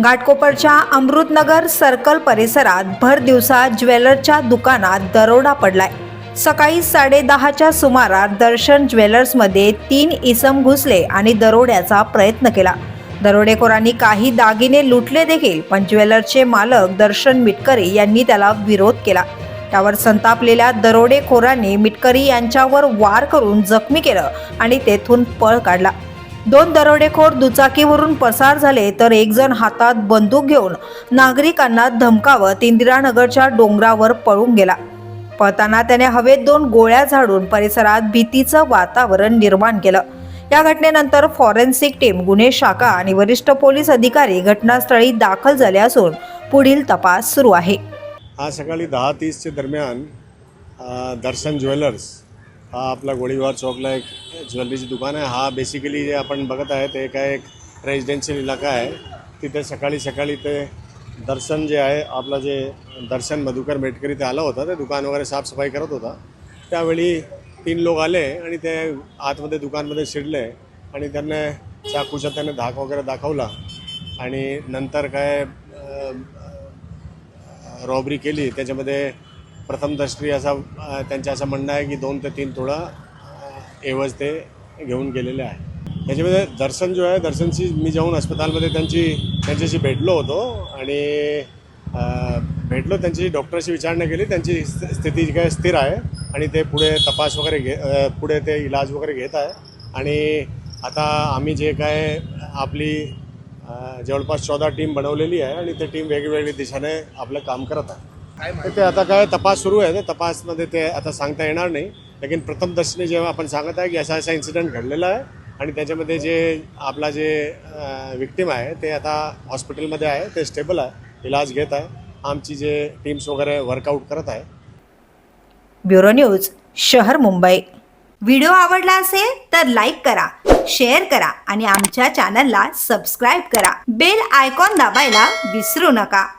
घाटकोपरच्या Amritnagar circle परिसरात भर दिवसा ज्वेलरच्या दुकानात दरोडा पडलाय. सकाळी साडेदहाच्या सुमारात दर्शन ज्वेलर्समध्ये तीन इसम घुसले आणि दरोड्याचा प्रयत्न केला. दरोडेखोरांनी काही दागिने लुटले देखील पण ज्वेलरचे मालक दर्शन मिटकरी यांनी त्याला विरोध केला. त्यावर संतापलेल्या दरोडेखोरांनी मिटकरी यांच्यावर वार करून जखमी केलं आणि तेथून पळ काढला. दोन दरोडेखोर दुचाकीवरून पसार झाले तर एक जण हातात बंदूक घेऊन नागरिकांना धमकावत इंदिरानगरच्या डोंगरावर पळून गेला. पळताना त्याने हवेत दोन गोळ्या झाडून परिसरात भीतीचं वातावरण निर्माण केलं. या घटनेनंतर फॉरेन्सिक टीम गुन्हे शाखा आणि वरिष्ठ पोलीस अधिकारी घटनास्थळी दाखल झाले असून पुढील तपास सुरू आहे. आज सकाळी दहा तीसच्या दरम्यान दर्शन ज्वेलर्स हा आपला गोळीबार चौकला एक ज्वेलरीची दुकान आहे. हा बेसिकली जे आपण बघत आहे ते काय एक रेजिडेन्शियल इलाका आहे. तिथे सकाळी सकाळी ते दर्शन जे आहे आपलं जे दर्शन मधुकर मेटकरी ते आला होता. ते दुकान वगैरे साफसफाई करत होता. त्यावेळी तीन लोक आले आणि ते आतमध्ये दुकानमध्ये शिरले आणि त्यांना चाकूचा त्याने धाक वगैरे दाखवला. आणि नंतर काय रॉबरी केली. त्याच्यामध्ये प्रथम दृष्टी असा त्यांचं असं म्हणणं आहे की दोन ते तीन थोडा एवज ते घेऊन गेलेले आहे. त्याच्यामध्ये दर्शन जो आहे दर्शनची मी जाऊन अस्पतालमध्ये त्यांची त्यांच्याशी भेटलो होतो आणि भेटलो त्यांची डॉक्टरशी विचारणा केली त्यांची स्थ- स्थिती जी काय स्थिर आहे आणि ते पुढे तपास वगैरे घे पुढे ते इलाज वगैरे घेत आहे. आणि आता आम्ही जे काय आपली जवळपास चौदा टीम बनवलेली आहे आणि ते टीम वेगवेगळ्या दिशेने आपलं काम करत आहे. ते आता काय तपास सुरू आहे ते तपासमध्ये ते आता सांगता येणार नाही. लेकिन प्रथम दर्शनी जेव्हा आपण सांगत आहे की असा असा इन्सिडेंट घडलेला आहे आणि त्याच्यामध्ये जे आपला जे विक्टीम आहे ते आता हॉस्पिटलमध्ये आहे ते स्टेबल आहे इलाज घेत आहे. आमची जे टीम्स वगैरे वर्कआउट करत आहे. ब्युरो न्यूज शहर मुंबई. व्हिडिओ आवडला असेल तर लाईक करा शेअर करा आणि आमच्या चॅनलला सबस्क्राईब करा. बेल आयकॉन दाबायला विसरू नका.